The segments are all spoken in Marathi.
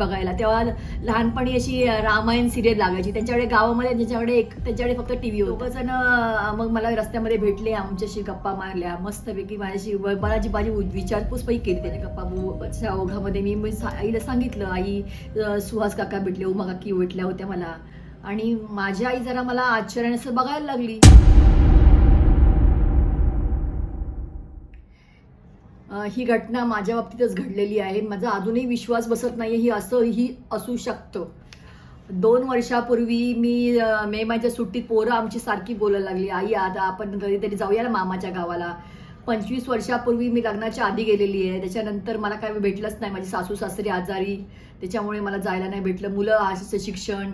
बघायला. तेव्हा लहानपणी अशी रामायण सिरियल लागायची. त्यांच्याकडे गावामध्ये त्यांच्याकडे एक त्यांच्याकडे फक्त टीव्ही होतं. जण मग मला रस्त्यामध्ये भेटले आमच्याशी गप्पा मारल्या. मस्तपैकी माझ्याशी ब- बराची माझी विचारपूस पैकी केली त्याने गप्पा. ओघामध्ये मी मी आईला सांगितलं आई सुहास काका भेटले उमा काकी भेटल्या होत्या मला. आणि माझी आई जरा मला आश्चर्याने असं बघायला लागली. ही घटना माझ्या बाबतीतच घडलेली आहे. माझा अजूनही विश्वास बसत नाही ही असंही असू शकतं. दोन वर्षापूर्वी मी मे माझ्या सुट्टीत पोरं आमची सारखी बोलायला लागली. आई आता आपण कधीतरी जाऊया ना मामाच्या गावाला. पंचवीस वर्षापूर्वी मी लग्नाच्या आधी गेलेली आहे. त्याच्यानंतर मला काय भेटलंच नाही. माझी सासू सासरी आजारी. त्याच्यामुळे मला जायला नाही भेटलं. मुलं आशेचं शिक्षण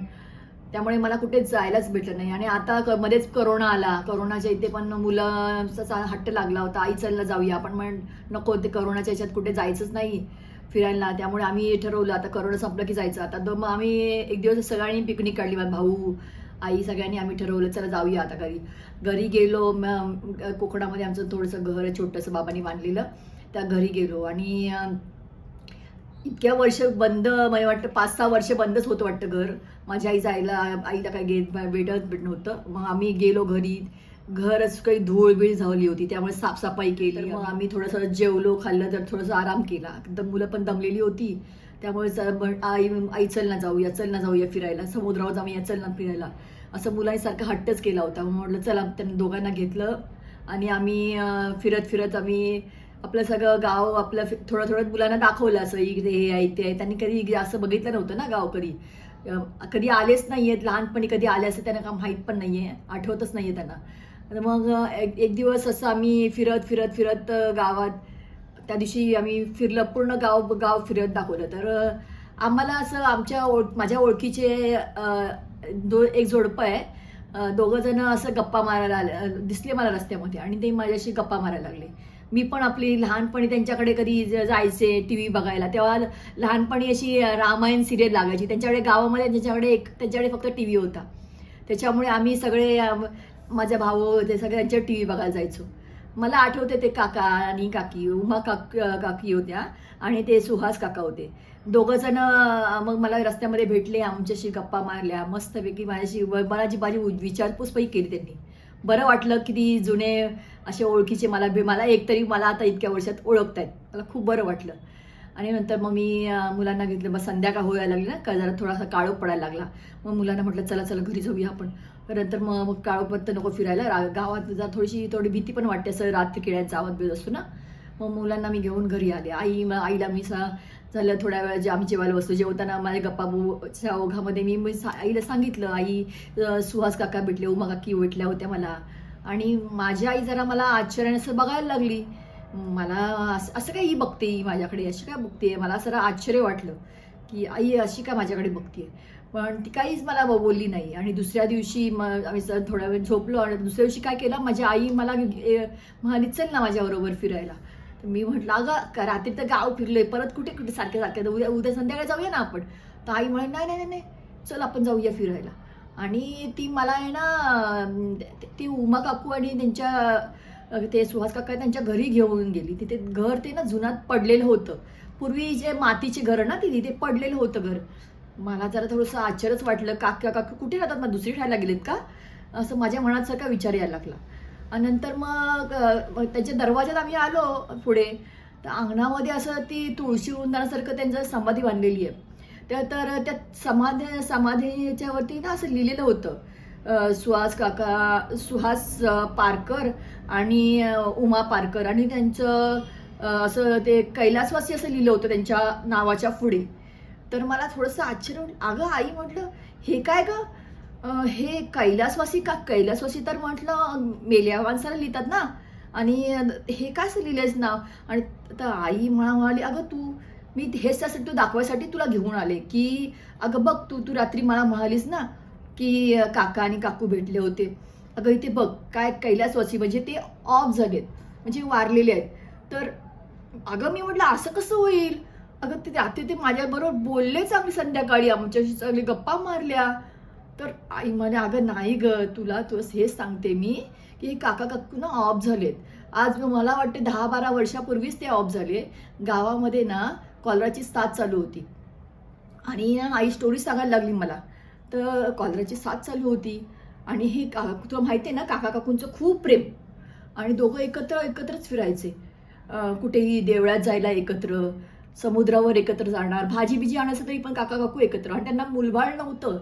त्यामुळे मला कुठे जायलाच भेटलं नाही. आणि आता क- मध्येच करोना आला. करोनाच्या इथे पण मुलांचा हट्ट लागला होता. आई चलला जाऊया. आपण म्हण नको ते करोनाच्या याच्यात कुठे जायचंच नाही फिरायला. त्यामुळे आम्ही ठरवलं. आता करोना संपलं की जायचं. आता तर मग आम्ही एक दिवस सगळ्यांनी पिकनिक काढली. माझा भाऊ आई सगळ्यांनी आम्ही ठरवलं चला जाऊया आता घरी. घरी गेलो कोकणामध्ये आमचं थोडंसं घर आहे छोटंसं बाबांनी बांधलेलं. त्या घरी गेलो. आणि इतक्या वर्ष बंद मला वाटतं पाच सहा वर्ष बंदच होतं वाटतं घर. माझ्या आई जायला आईला काय घेत भेटत भेट नव्हतं. मग आम्ही गेलो घरी. घरच काही धूळ बीळ झाली होती त्यामुळे साफसफाई केली. मग? आम्ही थोडंसं जेवलो खाल्लं तर थोडंसं आराम केला. एकदम मुलं पण दमलेली होती. त्यामुळे आई आई चल ना जाऊया चल ना जाऊया फिरायला. समुद्रावर जाऊया चल ना फिरायला. असं मुलांनी सारखं हट्टच केला होता. मग म्हटलं चला. त्यांनी दोघांना घेतलं. आणि आम्ही फिरत फिरत आम्ही आपलं सगळं गाव आपलं थोडं थोडं मुलांना दाखवलं असं इकडे हे आहे ते. आहे त्यांनी कधी असं बघितलं नव्हतं ना गाव कधी. कधी आलेच नाही आहेत लहानपणी कधी आले असं त्यांना का माहीत पण नाही आहे आठवतच नाही आहे त्यांना. तर मग एक एक दिवस असं आम्ही फिरत फिरत फिरत गावात त्या दिवशी आम्ही फिरलं पूर्ण गाव गाव फिरत दाखवलं. तर आम्हाला असं आमच्या ओळ माझ्या ओळखीचे दो एक जोडपं आहे. दोघंजणं दोघं जण असं गप्पा मारायला आले दिसले मला रस्त्यामध्ये आणि ते माझ्याशी गप्पा मारायला लागले. मी पण आपली लहानपणी त्यांच्याकडे कधी जायचे टी व्ही बघायला तेव्हा लहानपणी अशी रामायण सिरियल लागायची. त्यांच्याकडे गावामध्ये त्यांच्याकडे एक त्यांच्याकडे फक्त टी व्ही होता. त्याच्यामुळे आम्ही सगळे माझ्या भाऊ ते सगळे त्यांच्या टी व्ही बघायला जायचो. मला आठवते ते काका आणि काकी उमा काक काकी होत्या आणि ते सुहास काका होते. दोघं जण मग मला रस्त्यामध्ये भेटले आमच्याशी गप्पा मारल्या मस्तपैकी माझ्याशी मला जी माझी विचारपूस पैकी केली त्यांनी. बरं वाटलं की ती जुने असे ओळखीचे मला भे मला एक तरी मला आता इतक्या वर्षात ओळखतायत. मला खूप बरं वाटलं. आणि नंतर मग मी मुलांना घेतलं. मग संध्याकाळ व्हायला लागली ना का जरा थोडासा काळोख पडायला लागला. मग मुलांना म्हटलं चला चला घरी जाऊया आपण. नंतर मग मग काळोख नको फिरायला. रा- गावात जा थोडीशी थोडी भीती पण वाटते. असं रात्री किड्यांचा आवाज बिज असतो ना. मग मुलांना मी घेऊन घरी आले. आई मग आईला मी सा झालं थोड्या वेळा जे आम्ही जेवायला बसतो जेवताना माझ्या गप्पाबूच्या ओघामध्ये मी मी सा- आईला सांगितलं आई सुहास काका भेटले उमा काकी भेटल्या होत्या मला. आणि माझी आई जरा मला आश्चर्याने असं बघायला लागली. मला असं असं काय ही बघते ही माझ्याकडे? अशी काय बघते? मला जरा आश्चर्य वाटलं की आई अशी काय माझ्याकडे बघते? पण ती काहीच मला ब- बोलली नाही. आणि दुसऱ्या दिवशी मग आम्ही थोड्या वेळ झोपलो आणि दुसऱ्या दिवशी काय केलं माझी आई मला म्हणाली चल ना माझ्याबरोबर फिरायला. तर मी म्हटलं अगं का रात्री तर गाव फिरलोय परत कुठे कुठे सारखे सारखे तर उद्या उद्या संध्याकाळी जाऊया ना आपण. तर आई म्हणे नाही नाही नाही, चल आपण जाऊया फिरायला. आणि ती मला आहे ना ती उमा काकू आणि त्यांच्या ते सुहास काका त्यांच्या घरी घेऊन गेली. तिथे घर ते ना जुनात पडलेलं होतं. पूर्वी जे मातीचे घर ना ती तिथे पडलेलं होतं घर. मला जरा थोडंसं आश्चर्यच वाटलं. काका काकू कुठे राहतात? मग दुसरी ठायला गेलेत का? असं माझ्या मनात सारखा विचार यायला लागला. नंतर मग त्याच्या दरवाज्यात आम्ही आलो पुढे. तर अंगणामध्ये असं ती तुळशी वृंदानासारखं त्यांचं समाधी बांधलेली आहे. तर तर त्या समाधी समाधीच्यावरती ना असं लिहिलेलं होतं. सुहास काका सुहास पारकर आणि उमा पारकर. आणि त्यांचं असं ते कैलासवासी असं लिहिलं होतं त्यांच्या नावाच्या पुढे. तर मला थोडंसं आश्चर्य अगं आई म्हटलं हे काय गं? हे कैलासवासी का? कैलासवासी तर म्हटलं मेल्या माणसाला लिहितात ना. आणि हे काय असं लिहिलंयस नाव? आणि तर आई म्हणा म्हणाली अगं तू मी हेच असं तू दाखवायसाठी तुला घेऊन आले की अगं बघ तू तू रात्री मला म्हणालीस ना की काका आणि काकू भेटले होते. अगं इथे बघ काय कैलासवासी म्हणजे ते ऑफ झालेत म्हणजे वारलेले आहेत. तर अगं मी म्हटलं असं कसं होईल? अगं ते रात्री ते माझ्याबरोबर बोलले चांगली संध्याकाळी आमच्याशी चांगली गप्पा मारल्या. तर आई म्हणे अगं नाही ग तुला तू हेच सांगते मी की काका काकू ना ऑफ झालेत. आज मला वाटते दहा बारा वर्षापूर्वीच ते ऑफ झाले. गावामध्ये ना कॉलराची साथ चालू होती. आणि ना आई स्टोरी सांगायला लागली मला. तर कॉलराची साथ चालू होती. आणि हे का तुला माहिती आहे ना काका काकूंचं खूप प्रेम. आणि दोघं एकत्र एकत्रच फिरायचे. कुठेही देवळात जायला एकत्र समुद्रावर एकत्र जाणार भाजी बिजी आणायचं तरी पण काका काकू एकत्र. आणि त्यांना मुलबाळ नव्हतं.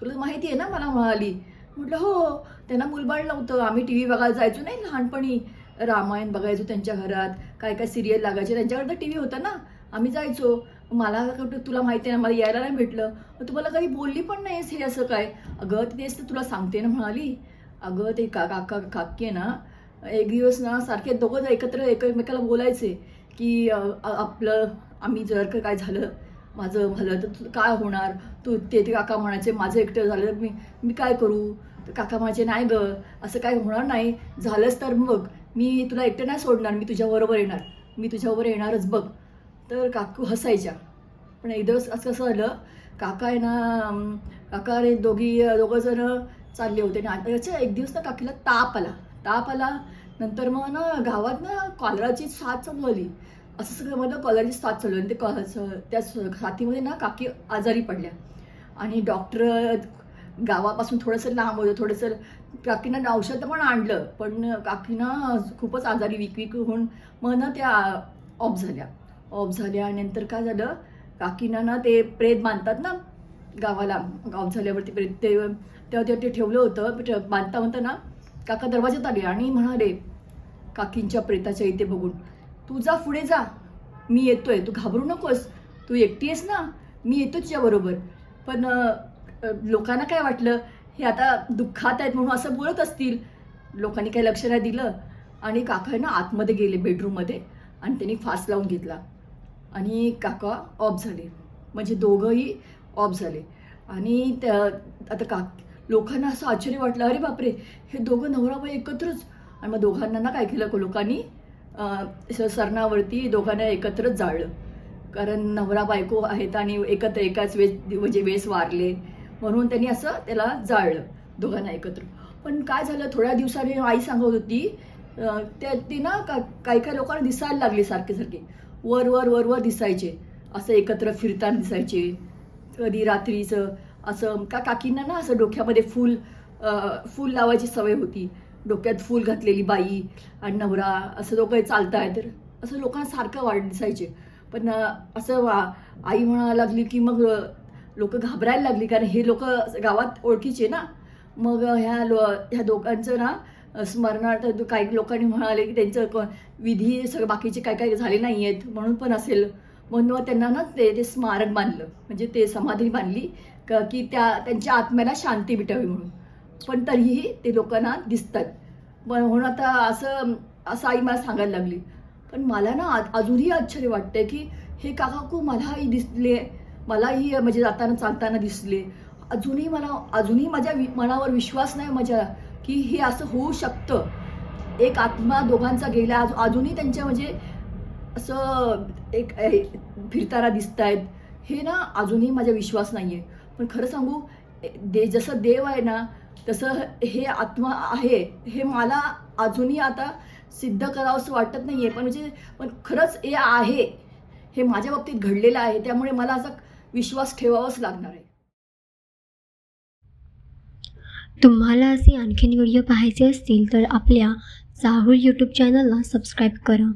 तुला माहिती आहे ना मला म्हणाली. म्हटलं हो त्यांना मुलबाळ नव्हतं. आम्ही टी व्ही बघायला जायचो नाही लहानपणी. रामायण बघायचो त्यांच्या घरात. काय काय सिरियल लागायचे. त्यांच्याकडे टी व्ही होता ना. आम्ही जायचो. मला कुठं तुला माहिती आहे ना मला यायला नाही भेटलं. मग तुम्हाला काही बोलली पण नाहीस हे असं काय? अगं तेच तर तुला सांगते ना म्हणाली. अगं ते का काका काकी आहे ना एक दिवस ना सारखे दोघं एकत्र एकमेकाला बोलायचे की आपलं आम्ही जर का काय झालं माझं झालं तर काय होणार? तू ते ते काका म्हणायचे माझं एकटं झालं तर मी मी काय करू? तर काका म्हणायचे नाही ग असं काय होणार नाही. झालंच तर मग मी तुला एकटं नाही सोडणार. मी तुझ्याबरोबर येणार. मी तुझ्याबरोबर येणारच बघ. तर काकू हसायच्या. पण एक दिवस असं कसं झालं काका आहे ना काका रे दोघी दोघं जण चालले होते. आणि त्याच्या एक दिवस ना काकीला ताप आला. ताप आला. नंतर मग ना गावात ना कॉलराची साथ चालू आली असं सगळं मला कॉलराची साथ चालू आणि ते कॉ- स- त्या साथीमध्ये ना काकी आजारी पडल्या. आणि डॉक्टर गावापासून थोडंसं लांब होतं. थोडंसं काकीनं औषध पण आणलं. पण काकीनं खूपच आजारी विकविक होऊन मग ना त्या ऑफ झाल्या. ऑफ झाल्या आणि नंतर काय झालं? काकीनं ना ते प्रेत बांधतात ना गावाला. ऑफ झाल्यावरती प्रेत ते तेव्हा ते ते ठेवलं होतं. बांधता बांधता ना काका दरवाजात आले आणि म्हणाले काकींच्या प्रेताच्या इथे बघून. तू जा पुढे जा. मी येतोय. तू घाबरू नकोस. तू एकटी आहेस ना? मी येतो तुझ्याबरोबर पण लोकांना काय वाटलं? हे आता दुःखात आहेत म्हणून असं बोलत असतील. लोकांनी काही लक्ष नाही दिलं. आणि काका ना आतमध्ये गेले बेडरूममध्ये. आणि त्यांनी फास लावून घेतला. आणि काका ऑफ झाले. म्हणजे दोघंही ऑफ झाले. आणि त्या आता का लोकांना असं आश्चर्य वाटलं. अरे बापरे! हे दोघं नवरा बाई एकत्रच. आणि मग दोघांना ना काय केलं? लोकांनी सरणावरती दोघांना एकत्रच जाळलं. कारण नवरा बायको आहेत आणि एकत्र एकाच वेळेस म्हणजे वेळेस वारले. म्हणून त्यांनी असं त्याला जाळलं दोघांना एकत्र. पण काय झालं थोड्या दिवसांनी आई सांगत होती त्या ती ना का काही काही लोकांना दिसायला लागले सारखे सारखे. वर वर वर वर दिसायचे. असं एकत्र फिरताना दिसायचे. कधी रात्रीचं असं का काकींना ना असं डोक्यामध्ये फूल फूल लावायची सवय होती. डोक्यात फूल घातलेली बाई आणि नवरा असं दोघं चालताय तर असं लोकांना सारखं वाट दिसायचे. पण असं वा- आई म्हणायला लागली की मग लोक घाबरायला लागली कारण हे लोक गावात ओळखीचे ना. मग ह्या लो ह्या दोघांचं ना स्मरणार्थ काही लोकांनी म्हणाले की त्यांचं क- विधी सगळं बाकीचे काय काय झाले नाही आहेत म्हणून पण असेल. म्हणून मग त्यांना ना ते ते स्मारक बांधलं. म्हणजे ते समाधी बांधली क- की त्या त्यांच्या आत्म्याला शांती भेटावी म्हणून. पण तरीही ते लोकांना दिसतात. पण म्हणून आता असं असं आई मला सांगायला लागली. पण मला ना अजूनही आश्चर्य वाटतंय की हे काकाकू मलाही दिसले. मलाही म्हणजे जाताना चालताना दिसले. अजूनही मला अजूनही माझ्या वि- मनावर विश्वास नाही माझ्या की हे असं होऊ शकतं. एक आत्मा दोघांचा गेला अजून अजूनही त्यांच्या म्हणजे असं एक फिरताना दिसत आहेत हे ना अजूनही माझा विश्वास नाही आहे पण खरं सांगू दे जसं देव आहे ना तसं हे आत्मा आहे हे मला अजूनही आता सिद्ध करावं असं वाटत नाही आहे पण म्हणजे पण खरंच हे आहे. हे माझ्या बाबतीत घडलेलं आहे. त्यामुळे मला असा विश्वास ठेवावाच लागणार आहे. तुम्हाला असे आणखीन व्हिडिओ पाहायचे असतील तर आपल्या चाहूल यूट्यूब चॅनलला सबस्क्राईब करा.